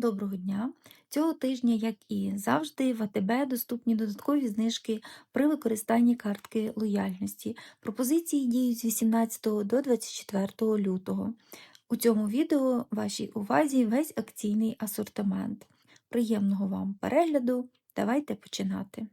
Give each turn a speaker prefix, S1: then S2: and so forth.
S1: Доброго дня! Цього тижня, як і завжди, в АТБ доступні додаткові знижки при використанні картки лояльності. Пропозиції діють з 18 до 24 лютого. У цьому відео вашій увазі весь акційний асортимент. Приємного вам перегляду! Давайте починати!